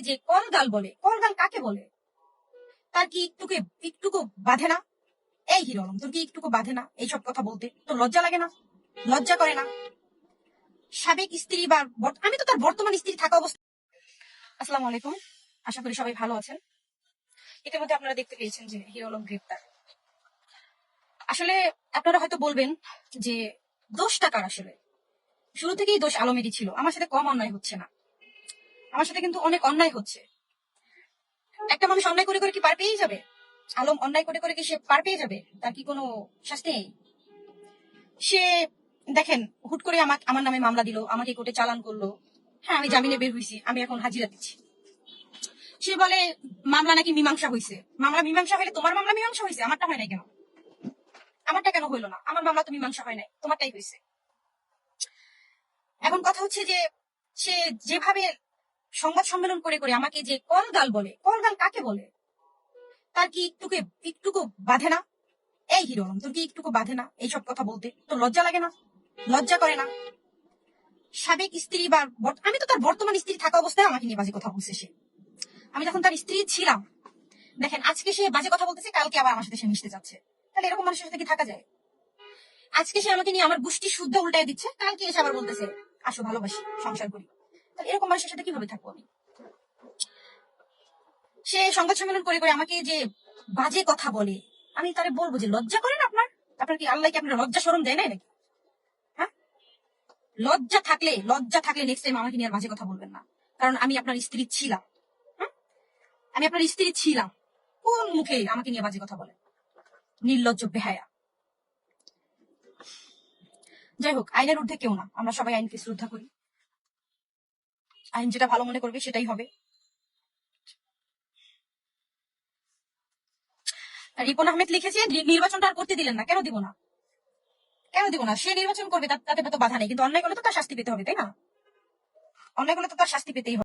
যে কলগাল বলে কলগাল কাকে বলে? তার কি একটুকে, একটুকু বাধে না? এই হিরো আলম, তোর কি একটুকু বাধে না এইসব কথা বলতে? তোর লজ্জা লাগে না? লজ্জা করে না? সাবেক স্ত্রী বা আমি তো তার বর্তমান স্ত্রী থাকা অবস্থা আসসালামু আলাইকুম। আশা করি সবাই ভালো আছেন। ইতিমধ্যে আপনারা দেখতে পেয়েছেন যে হিরো আলম গ্রেপ্তার। আসলে আপনারা হয়তো বলবেন যে দোষটা কার আসলে? শুরু থেকেই দোষ আলমেরই ছিল। আমার সাথে কম অন্যায় হচ্ছে না। আমার সাথে কিন্তু অনেক অন্যায় হচ্ছে। একটা মানুষ অন্যায় করে করে কি পার পেয়েই যাবে? আলম অন্যায় করে করে কি সে পার পেয়ে যাবে? তার কি কোনো শাস্তি নেই? সে, দেখেন, হুট করে আমাকে, আমার নামে মামলা দিল, আমাকে কোর্টে চালান করল। হ্যাঁ আমি জামিনে বের হয়েছি আমি এখন হাজিরা দিচ্ছি। সে বলে, মামলা নাকি মীমাংসা হয়েছে মামলা মীমাংসা হলে তোমার মামলা মীমাংসা হয়েছে আমারটা হয় নাই কেন? আমারটা কেন হইল না? আমার মামলা তো মীমাংসা হয় নাই, তোমারটাই হয়েছে এখন কথা হচ্ছে যে, সে যেভাবে সংবাদ সম্মেলন করে করে আমাকে যে কলগাল বলে, কলগাল কাকে বলে? তার কি একটুকে, একটুকু বাধে না? এই হিরো, তোর কি একটুকু বাধে না এইসব কথা বলতে? তোর লজ্জা লাগে না? লজ্জা করে না? সাবেক স্ত্রী বা আমি তো তার বর্তমান স্ত্রী থাকা অবস্থায় আমাকে নিয়ে বাজে কথা বলছে সে। আমি যখন তার স্ত্রী ছিলাম, দেখেন, আজকে সে বাজে কথা বলতেছে, কালকে আবার আমার সাথে সে মিশতে যাচ্ছে। তাহলে এরকম মানুষের সাথে কি থাকা যায়? আজকে সে আমাকে নিয়ে আমার গোষ্ঠী শুদ্ধ উল্টায় দিচ্ছে, কালকে এসে আবার বলতেছে, আসো, ভালোবাসি, সংসার করি। এরকম মানুষের সাথে কীভাবে থাকব আমি? সে সংবাদ সম্মেলন করে করে আমাকে যে বাজে কথা বলে, আমি তারে বলব যে, লজ্জা করেন আপনার? আপনার কি আল্লাহ কি আপনার লজ্জা সরম দেয় নাই নাকি? হ্যাঁ? লজ্জা থাকলে লজ্জা থাকলে নেক্সট টাইম আমাকে নিয়ে বাজে কথা বলবেন না। কারণ আমি আপনার স্ত্রী ছিলাম? আমি আপনার স্ত্রী ছিলাম। কোন মুখে আমাকে নিয়ে বাজে কথা বলে নির্লজ্জ বেহায়া। যাই হোক, আইনের ঊর্ধ্বে কেউ না। আমরা সবাই আইনকে শ্রদ্ধা করি। আইন যেটা ভালো মনে করবে সেটাই হবে। রিপন আহমেদ লিখেছে নির্বাচনটা আর করতে দিলেন না। কেন দিব না? কেন দিব না? সে নির্বাচন করবে তাতে তো বাধা নেই। কিন্তু অন্যায় করলে তো তার শাস্তি পেতে হবে, তাই না? অন্যায় করলে তো তার শাস্তি পেতেই হবে।